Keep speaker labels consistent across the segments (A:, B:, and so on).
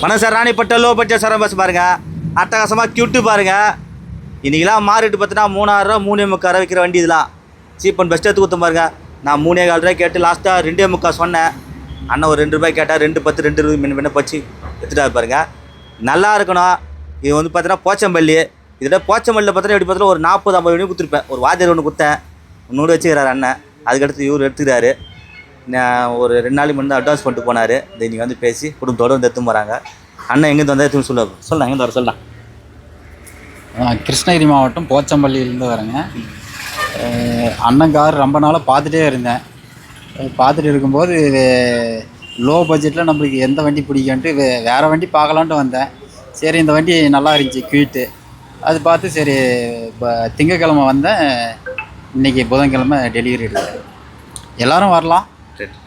A: வணக்கம் sir. Ranipet low budget சரம் bus பாருங்கள் அட்டகாசமாக கியூட்டு பாருங்கள் இன்றைக்கெலாம் மாறிட்டு பார்த்தீங்கன்னா மூணாயிரம் மூணே முக்கால் ரூபா விற்கிற வண்டி இதெல்லாம். சீப் அண்ட் பெஸ்ட்டு எடுத்து கொடுத்தேன் பாருங்கள் நான் மூணே கால் ரூபாய் கேட்டு லாஸ்ட்டாக ரெண்டே முக்கால் சொன்னேன். அண்ணன் ஒரு ரெண்டு ரூபாய் கேட்டால் ரெண்டு பத்து ரெண்டு இருபது மின் மின்ன போச்சு. எடுத்துட்டாரு பாருங்கள் நல்லா இருக்கணும். இது வந்து பார்த்தீங்கன்னா போச்சம்பள்ளி. இதில் போச்சம்பள்ளியில் பார்த்தீங்கன்னா எப்படி பார்த்தீங்கன்னா ஒரு நாற்பது ஐம்பது மணி கொடுத்துருப்பேன். ஒரு வாத்தியார் ஒன்று கொடுத்தேன். நூறு வச்சுக்கிறாரு அண்ணன். அதுக்கடுத்து இவர் எடுத்துக்கிறாரு. ஒரு ரெண்டு நாளைக்கு முன்னாடி அட்வான்ஸ் பண்ணிட்டு போனார். இந்த இன்னைக்கு வந்து பேசி குடும்பத்தோடு வந்து எடுத்து போகிறாங்க அண்ணன் எங்கேருந்து வந்தால் எடுத்துன்னு சொல்ல. சொல்லலாம் எங்கேருந்து வர சொல்லலாம்
B: கிருஷ்ணகிரி மாவட்டம் போச்சம்பள்ளியிலேருந்து வரேங்க. அண்ணன் கார் ரொம்ப நாளாக பார்த்துட்டே இருந்தேன். பார்த்துட்டு இருக்கும்போது லோ பட்ஜெட்டில் நம்மளுக்கு எந்த வண்டி பிடிக்குன்ட்டு வே- வண்டி பார்க்கலான்ட்டு வந்தேன். சரி இந்த வண்டி நல்லா இருந்துச்சு குயிட்டு அது பார்த்து சரி இப்போ திங்கக்கிழமை வந்தேன். இன்னைக்கு புதன்கிழமை டெலிவரி எடுக்கிறேன் எல்லோரும் வரலாம்.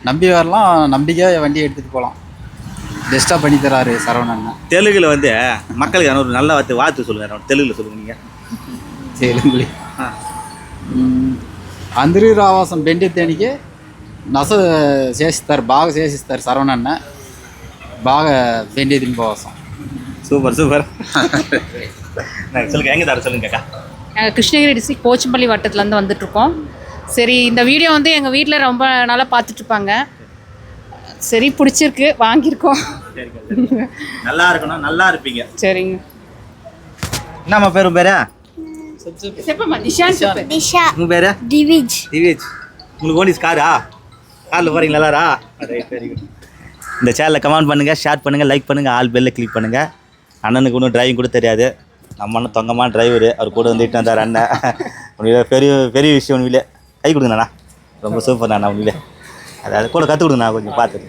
B: நம்பி வரலாம் நம்பிக்கையாக வண்டி எடுத்துகிட்டு போகலாம் பெஸ்ட்டாக பண்ணி தராரு சரவணன்
A: தெலுங்குல வந்து மக்களுக்கு ஒரு நல்ல வார்த்தை வாழ்த்து சொல்லுங்கள் தெலுங்குல சொல்லுங்கள் நீங்கள்
B: తెలుగులి అందరూ రావాల్సిన బెండి దేనికి నస చేసిస్తారు బాగా చేసిస్తారు సరవణన్న బాగా బెండి తినిపోవసం
A: சூப்பர் சூப்பர் சொல்லுங்கள் எங்கே தர சொல்லுங்க அக்கா
C: நாங்கள் கிருஷ்ணகிரி டிஸ்ட்ரிக்ட் போச்சம்பள்ளி வட்டத்துலேருந்து வந்துட்ருக்கோம் சரி இந்த வீடியோ வந்து எங்கள் வீட்டில் ரொம்ப நாளாக பார்த்துட்ருப்பாங்க சரி பிடிச்சிருக்கு வாங்கியிருக்கோம்.
A: நல்லா இருக்கணும் நல்லா இருப்பீங்க.
C: சரிங்க.
A: என்னம்மா பேர் உன் பேர்?
C: செப்பம்மா நிஷான் செப்பு
D: திஷா
A: உங்கள் பேர்?
D: திவிஜ்.
A: திவேஜ். உங்களுக்கு ஓனிஸ் காரா காரில் போகிறீங்களா எல்லாரா? இந்த சேனலில் கமெண்ட் பண்ணுங்கள் ஷேர் பண்ணுங்கள் லைக் பண்ணுங்கள் ஆல் பெல்ல கிளிக் பண்ணுங்கள் அண்ணனுக்கு ஒன்றும் டிரைவிங் கூட தெரியாது. நம்ம அண்ணன் தொங்கமான டிரைவரு அவர் கூட வந்துட்டு வந்தார் அண்ணன். உண்மையிலே பெரிய பெரிய விஷயம் உண்மையிலே. கை கொடுங்கண்ணா ரொம்ப சூப்பர் அண்ணா உண்மையிலே. அதாவது கூட கற்றுக் கொடுங்கண்ணா கொஞ்சம் பார்த்துட்டு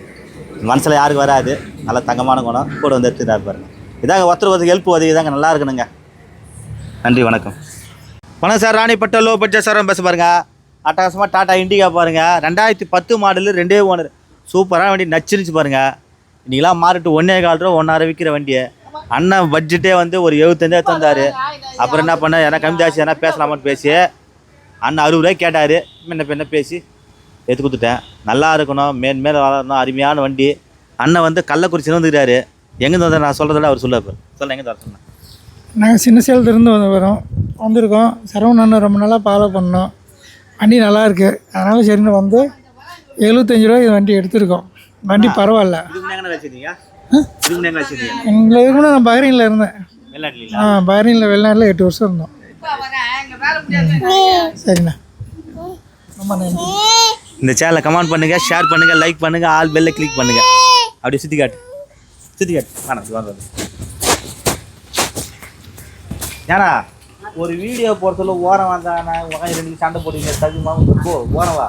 A: மனசில் யாருக்கு வராது. நல்லா தங்கமான குணம். கூட வந்து எடுத்துகிட்டு பாருங்க. இதாங்க ஒருத்தர் ஒருத்தர் ஹெல்ப் உதவி தாங்க நல்லா இருக்கணுங்க. நன்றி வணக்கம். வணக்கம் sir Ranipet low budget sir bus பாருங்க அட்டகாசமாக டாடா இண்டிகா பாருங்கள் ரெண்டாயிரத்தி பத்து மாடலு ரெண்டே ஓனர். சூப்பரான வண்டி நச்சிருச்சு பாருங்க. இன்றைக்கெலாம் மாறிட்டு ஒன்றே கால் ரூபா ஒன்றாயிரம் விற்கிற வண்டியை. அண்ணன் பட்ஜெட்டே வந்து ஒரு எழுபத்தஞ்சா தந்தார். அப்புறம் என்ன பண்ண ஏன்னா கம்மி ஜாஸ்தி எதனா பேசலாமான்னு பேசி அண்ணன் அறுபது ரூபாய் கேட்டார். முன்ன பின்ன பேசி எடுத்து கொடுத்துட்டேன். நல்லா இருக்கணும். மேன் மேலே வளரணும். அருமையான வண்டி. அண்ணன் வந்து கள்ளக்குறிச்சியில் வந்துக்கிறாரு எங்கேருந்து வந்தார்? நான் சொல்கிறத அவர் சொல்ல சொல்ல எங்கே வர சொன்னேன்
E: நாங்கள் சின்ன சேலத்துலேருந்து வந்து வரோம். வந்திருக்கோம். சரவணன் ரொம்ப நாளாக ஃபாலோ பண்ணோம். வண்டி நல்லா இருக்கு. அதனால் சரின்னு வந்து எழுபத்தஞ்சு ரூபாய்க்கு வண்டி எடுத்திருக்கோம். வண்டி பரவாயில்ல. எங்களை முன்னாடி நான் பஹ்ரைனில் இருந்தேன். ஆ பஹ்ரைனில் வெளிநாட்டில் எட்டு வருஷம் இருந்தோம். சரிண்ணா. ரொம்ப நன்றி
A: இந்த சேனலை கமெண்ட் பண்ணுங்க ஷேர் பண்ணுங்க லைக் பண்ணுங்க ஆல் பெல்ல கிளிக் பண்ணுங்க. அப்படியே சுத்தி காட்டு. சுத்தி காட்டு. வேணாம் வாங்க ஏன்னா ஒரு வீடியோ போட ஓரம் வந்தானா உட்காந்து ரெண்டு சண்டை போடுவீங்க தகுமா போ ஓரம் வா.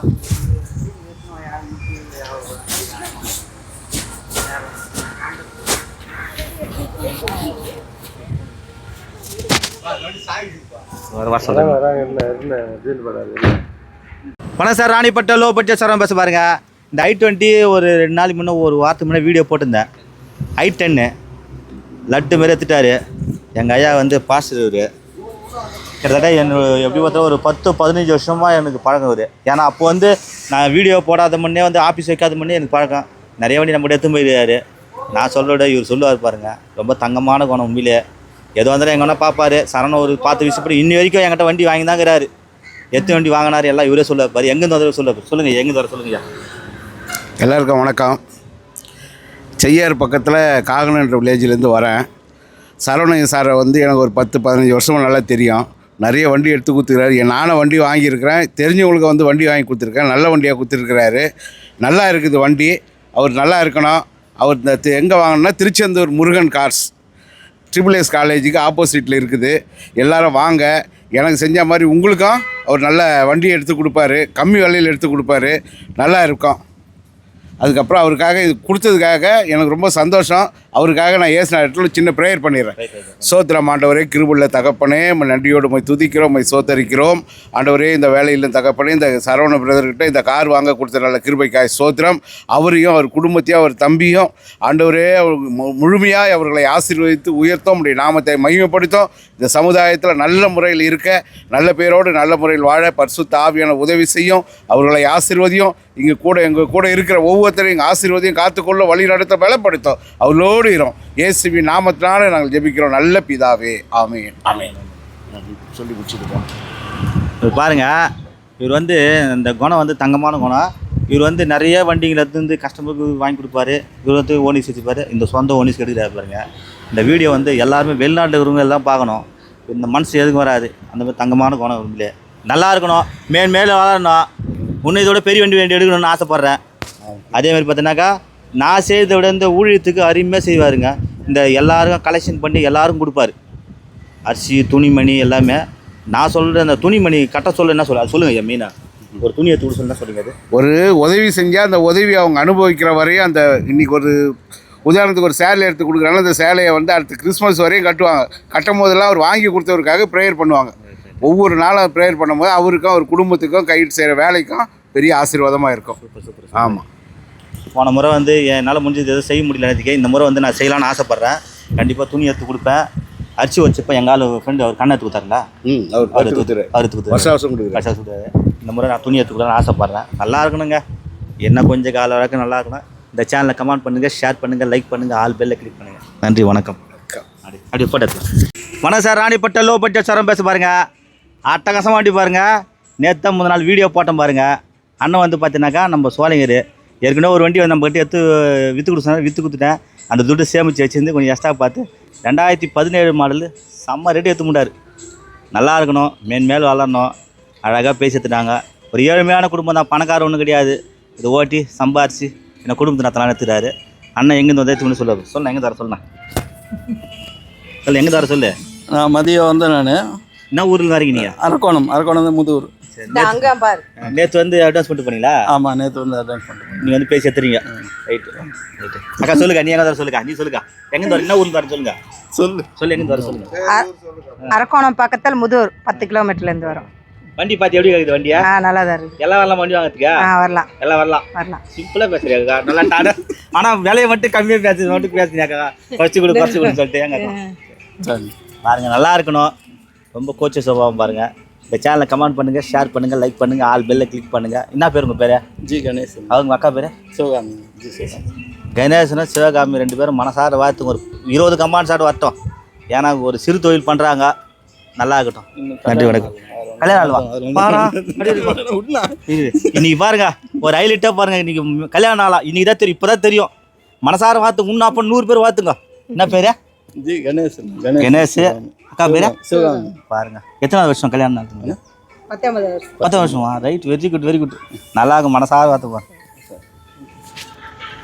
A: Thank you. வணக்கம் sir Ranipet low budget sir bus பாருங்க. இந்த ஐ டுவெண்ட்டி ஒரு ரெண்டு நாளைக்கு முன்னே ஒரு வாரத்துக்கு முன்னே வீடியோ போட்டிருந்தேன். ஐ டென்னு. லட்டு மாரி எடுத்துட்டாரு. எங்கள் ஐயா வந்து பாஸ்டர் இவர். கிட்டத்தட்ட என்ன எப்படி பார்த்தா ஒரு பத்து பதினஞ்சு வருஷமாக எனக்கு பழக்கம் இவர். ஏன்னா அப்போ வந்து நான் வீடியோ போடாத முன்னே வந்து ஆஃபீஸ் வைக்காத முன்னே எனக்கு பழக்கம். நிறைய வண்டி நம்ம எடுத்து போயிருக்காரு. நான் சொல்ல விட இவர் சொல்லுவார் பாருங்க. ரொம்ப தங்கமான குணம் உண்மையிலே. எது வந்தாலும் எங்கன்னா பார்ப்பாரு சரண ஒரு பார்த்து விஷயப்படி இன்னி வரைக்கும் என்கிட்ட வண்டி வாங்கி தாங்கிறாரு எத்தனை வண்டி வாங்கினார் எல்லாம் இவரே சொல்ல பாரு எங்கேருந்து வர சொல்ல சொல்லுங்கள் எங்கேருந்து வர சொல்லுங்கய்யா.
F: எல்லாருக்கும் வணக்கம். செய்யார் பக்கத்தில் காகனன்ற வில்லேஜ்லேருந்து வரேன். சரவணன் சாரை வந்து எனக்கு ஒரு பத்து பதினஞ்சு வருஷமாக நல்லா தெரியும். நிறைய வண்டி எடுத்து கொடுத்துருக்காரு என் நானும் வண்டி வாங்கியிருக்கிறேன். தெரிஞ்சவங்களுக்கு வந்து வண்டி வாங்கி கொடுத்துருக்கேன். நல்ல வண்டியாக கொடுத்துருக்கிறாரு. நல்லா இருக்குது வண்டி. அவர் நல்லா இருக்கணும். அவர் இந்த எங்கே வாங்கணும்னா Tiruchendur Murugan cars triple S காலேஜுக்கு ஆப்போசிட்டில் இருக்குது. எல்லாரும் வாங்க. எனக்கு செஞ்ச மாதிரி உங்களுக்கும் அவர் நல்ல வண்டி எடுத்து கொடுப்பாரு. கம்மி விலையில் எடுத்து கொடுப்பாரு. நல்லா இருக்கும். அதுக்கப்புறம் அவருக்காக இது கொடுத்ததுக்காக எனக்கு ரொம்ப சந்தோஷம். அவருக்காக நான் ஏசின இடத்துல சின்ன ப்ரேயர் பண்ணிடுறேன். சோத்திரம் ஆண்டவரே கிருபுள்ள தகப்பனே நன்றியோடு போய் துதிக்கிறோம் உம்மை சோத்தரிக்கிறோம். ஆண்டவரே இந்த வேலையில் தகப்பனே இந்த சரவண பிரதர்கிட்ட இந்த கார் வாங்க கொடுத்த நல்ல கிருபைக்காய் சோத்திரம். அவரையும் அவர் குடும்பத்தையும் அவர் தம்பியும் ஆண்டவரே அவர் மு- முழுமையாய் அவர்களை ஆசீர்வதித்து உயர்த்தோம் உடைய நாமத்தை மகிமைப்படுத்தும். இந்த சமுதாயத்தில் நல்ல முறையில் இருக்க நல்ல பேரோடு நல்ல முறையில் வாழ பரிசுத்த ஆவியான உதவி செய்யும். அவர்களை ஆசீர்வதியும். இங்கே கூட எங்கள் கூட இருக்கிற ஒவ்வொருத்தரையும் எங்கள் ஆசீர்வதியும் காத்துக்கொள்ள வழி நடத்த பலப்படுத்தும். அவர்களோடு இரும் இயேசுவி நாமத்தினால நாங்கள் ஜெபிக்கிறோம். நல்ல பிதாவே. ஆமென். ஆமென். சொல்லி முடிச்சுட்டு
A: இவர் பாருங்க இவர் வந்து இந்த குணம் வந்து தங்கமான குணம். இவர் வந்து நிறைய வண்டிங்களை இருந்து கஸ்டமருக்கு வாங்கி கொடுப்பாரு. இவர் வந்து ஓனிஸ் வச்சுப்பாரு இந்த சொந்த ஓனிஸ் எடுக்கிறாரு பாருங்க. இந்த வீடியோ வந்து எல்லாருமே வெளிநாட்டில் இருக்கிறவங்க எல்லாம் பார்க்கணும். இந்த மனசு எதுக்கும் வராது. அந்த மாதிரி தங்கமான குணம் உண்மையிலே நல்லா இருக்கணும். மேல் மேலே வளரணும். இன்னும் இதோட பெரிய வண்டி வண்டி எடுக்கணும்னு ஆசைப்பட்றேன். அதே மாதிரி பார்த்தீங்கன்னாக்கா நான் செய்கிறத விட இந்த ஊழியத்துக்கு அருமையாக செய்வாருங்க. இந்த எல்லாருக்கும் கலெக்ஷன் பண்ணி எல்லாருக்கும் கொடுப்பாரு. அரிசி துணிமணி எல்லாமே. நான் சொல்கிற அந்த துணிமணி கட்ட சொல்ல என்ன சொல்ல அது சொல்லுங்க ஐயா மீனா ஒரு துணி எடுத்து சொல்ல சொல்லுங்க அது?
F: ஒரு உதவி செஞ்சால் அந்த உதவி அவங்க அனுபவிக்கிற வரையும் அந்த இன்னைக்கு ஒரு உதாரணத்துக்கு ஒரு சேலை எடுத்து கொடுக்குறாங்க. அந்த சேலையை வந்து அடுத்த கிறிஸ்மஸ் வரையும் கட்டுவாங்க. கட்டும் போதெல்லாம் அவர் வாங்கி கொடுத்தவருக்காக ப்ரேயர் பண்ணுவாங்க. ஒவ்வொரு நாளும் ப்ரேயர் பண்ணும்போது அவருக்கும் அவர் குடும்பத்துக்கும் கைட்டு செய்கிற வேலைக்கும் பெரிய ஆசீர்வாதமாக இருக்கும். ஆமாம்
A: போன முறை வந்து என்னால் முடிஞ்சது எதுவும் செய்ய முடியல நேற்றுக்கே இந்த முறை வந்து நான் செய்யலாம்னு ஆசைப்பட்றேன். கண்டிப்பாக துணி எடுத்து கொடுப்பேன். அரிசி வச்சுப்பேன். எங்கள் ஆள் ஃப்ரெண்டு அவர் கண்ணை எடுத்து கொடுத்தாருங்களா
F: ம் அவர் எடுத்து கொடுத்துரு
A: எடுத்து கொடுத்தாரு
F: வருஷம் வருஷம்
A: கஷ்டம் சொல்லுவாரு இந்த முறை நான் துணி எடுத்துக்கலாம்னு ஆசைப்பட்றேன். நல்லா இருக்கணுங்க. என்ன கொஞ்சம் கால வரைக்கும் நல்லா இருக்கணும். இந்த சேனலை கமெண்ட் பண்ணுங்கள் ஷேர் பண்ணுங்கள் லைக் பண்ணுங்கள் ஆல் பெல்ல கிளிக் பண்ணுங்கள் நன்றி வணக்கம். அப்படி அப்படி போட்டோ எடுத்துக்கலாம். வணக்கம் சார் ராணிப்பட்ட லோ பட்ஜெட் சரம் பேச பாருங்க. அட்டகாசமாக வண்டி பாருங்க நேற்று தான் முதல் நாள் வீடியோ போட்டோம் பாருங்க. அண்ணன் வந்து பார்த்தீங்கன்னாக்கா நம்ம சோழங்கர் ஏற்கனவே ஒரு வண்டி வந்து நம்ம கிட்ட எடுத்து விற்று கொடுத்தாங்க விற்று கொடுத்துட்டேன். அந்த துட்டு சேமித்து வச்சிருந்து கொஞ்சம் எக்ஸ்ட்ரா பார்த்து ரெண்டாயிரத்தி பதினேழு மாடலு செம்ம ரேட்டு எடுத்து முடியாரு நல்லா இருக்கணும் மேன்மேல் வளரணும். அழகாக பேசி எடுத்துட்டாங்க. ஒரு ஏழ்மையான குடும்பம் தான் பணக்கார ஒன்றும் கிடையாது. இது ஓட்டி சம்பாரித்து என்னை குடும்பத்தை நடத்தலாம் எடுத்துட்டாரு. அண்ணன் எங்கேருந்து வந்து எடுத்துக்கணும் சொல்லு சொல்ல எங்கே தர சொல்லுண்ணா. சொல்ல எங்கே தர சொல்லு.
D: நான் மதியம் வந்து நான்.
A: என்ன ஊரில் வரீங்க நீங்கள்
D: அரக்கோணம் அரக்கோணம் வந்து முதுகுர்
A: நேற்று வந்து அட்வான்ஸ் பண்ணிட்டு போனீங்களா?
D: ஆமாம் நேற்று வந்து அட்டன் பண்ணுறேன்
A: நீங்கள் வந்து பேசி எடுத்துறீங்க. ரைட்டு ரைட்டு அக்கா சொல்லுங்க நீ எங்கே தர சொல்லுங்க? நீ சொல்லுங்க. எங்கே வர என்ன ஊரில் வர சொல்லுங்க.
D: சொல்லு.
A: சொல்லு எங்கே வர சொல்லுங்க.
G: அரக்கோணம் பக்கத்தில் முதூர் பத்து கிலோமீட்டர்லேருந்து வரும்.
A: வண்டி பார்த்து எப்படி இருக்குது வண்டியா?
G: ஆ நல்லா தான் இருக்கு
A: எல்லாம் வரலாம் வண்டி வாங்கிறதுக்கா?
G: ஆ வரலாம்.
A: எல்லாம் வரலாம்.
G: வரலாம்.
A: சிம்பிளா பேசுறியாக்கா நல்லா டாடா. ஆனா விலையை மட்டும் கம்மியா பேசுறது மட்டும் பேசுறியாக்கா குறைச்சு கொடு குறைச்சு கொடுன்னு சொல்லிட்டு
D: சரி.
A: பாருங்க நல்லா இருக்கணும். ரொம்ப கோச்ச சுபாவம் பாருங்க. இந்த சேனலை கமெண்ட் பண்ணுங்க ஷேர் பண்ணுங்க லைக் பண்ணுங்க ஆல் பெல்ல கிளிக் பண்ணுங்க. என்ன பேர் உங்க பேரு?
D: ஜி கணேசன்.
A: அவங்க அக்கா பேரு?
D: சிவகாமி. ஜி சிவகாமி.
A: கணேசனும் சிவகாமி ரெண்டு பேரும் மனசார வாழ்த்துங்க ஒரு இருபது கம்பான் சாட் வரட்டும். ஏன்னா ஒரு சிறு தொழில் பண்றாங்க. நல்லா இருக்கட்டும். நன்றி வணக்கம். கல்யாணம் பாரா. இது இன்னைக்கு பாருங்க. ஒரு ஹைலைட்டா பாருங்க. இன்னைக்கு கல்யாண நாளா. இன்னைக்கு தான் தெரியும். இப்பதான் தெரியும். மனசார வாத்து அப்ப நூறு பேர் வாத்துங்க என்ன பேரு?
D: ஜி
A: கணேஷ் அக்கா பேரு? பாருங்க. எத்தனாவது வருஷம் கல்யாணம் நடத்துங்க
G: பத்தொன்பது வருஷம்.
A: பத்து வருஷமா? Right very good very good நல்லா இருக்கும் மனசார வாத்துப்பா